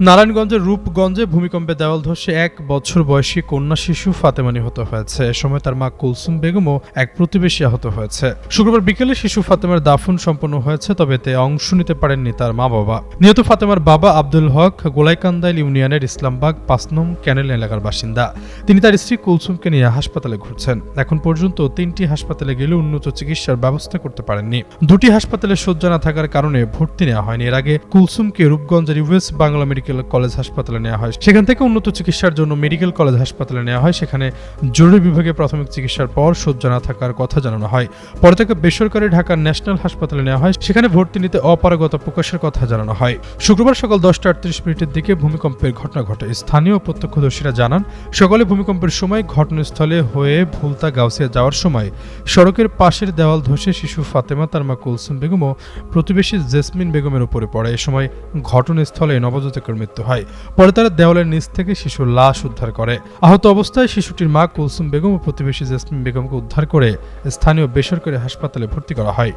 নারায়ণগঞ্জের রূপগঞ্জে ভূমিকম্পে দেওয়াল ধসে এক বছর বয়সী কন্যা শিশু ফাতেমা নিহত হয়েছে। এ সময় তার মা কুলসুম বেগমও এক প্রতিবেশী আহত হয়েছে। শুক্রবার বিকেলে শিশু ফাতেমার দাফন সম্পন্ন হয়েছে, তবে এতে অংশ নিতে পারেননি তার মা বাবা নিহত ফাতেমার বাবা আব্দুল হক গোলাইকান্দাইল ইউনিয়নের ইসলামবাগ পাঁচ নং ক্যানেল এলাকার বাসিন্দা। তিনি তার স্ত্রী কুলসুমকে নিয়ে হাসপাতালে ঘুরছেন। এখন পর্যন্ত তিনটি হাসপাতালে গেলে উন্নত চিকিৎসার ব্যবস্থা করতে পারেননি। দুটি হাসপাতালে শয্যা না থাকার কারণে ভর্তি নেওয়া হয়নি। এর আগে কুলসুমকে রূপগঞ্জের ইউএস বাংলা মেডিকেল কলেজ হাসপাতালে নেওয়া হয়। সেখান থেকে উন্নত চিকিৎসার জন্য মেডিকেল কলেজ হাসপাতালে নেওয়া হয়। সেখানে জরুরি বিভাগে প্রাথমিক চিকিৎসার পর শয্যা না থাকার কথা জানানো হয়। পরে তাকে বেসরকারি ঢাকার ন্যাশনাল হাসপাতালে নেওয়া হয়। সেখানে ভর্তি নিতে অপারগতা প্রকাশের কথা জানানো হয়। শুক্রবার সকাল দশটা আটত্রিশ মিনিটের দিকে ভূমিকম্পের ঘটনা ঘটে। স্থানীয় প্রত্যক্ষদর্শীরা জানান, সকালে ভূমিকম্পের সময় ঘটনাস্থলে হয়ে ভুলতা গাউসিয়া যাওয়ার সময় সড়কের পাশের দেওয়াল ধসে শিশু ফাতেমা, তার মা কুলসুম বেগম ও প্রতিবেশী জেসমিন বেগমের উপরে পড়ে। এ সময় ঘটনাস্থলে নবজাতকের মৃত্যু হয়। পরে তারা দেওয়ালের নিচ থেকে শিশুর লাশ উদ্ধার করে। আহত অবস্থায় শিশুটির মা কুলসুম বেগম ও প্রতিবেশী জেসমিন বেগমকে উদ্ধার করে স্থানীয় বেসরকারি হাসপাতালে ভর্তি করা হয়।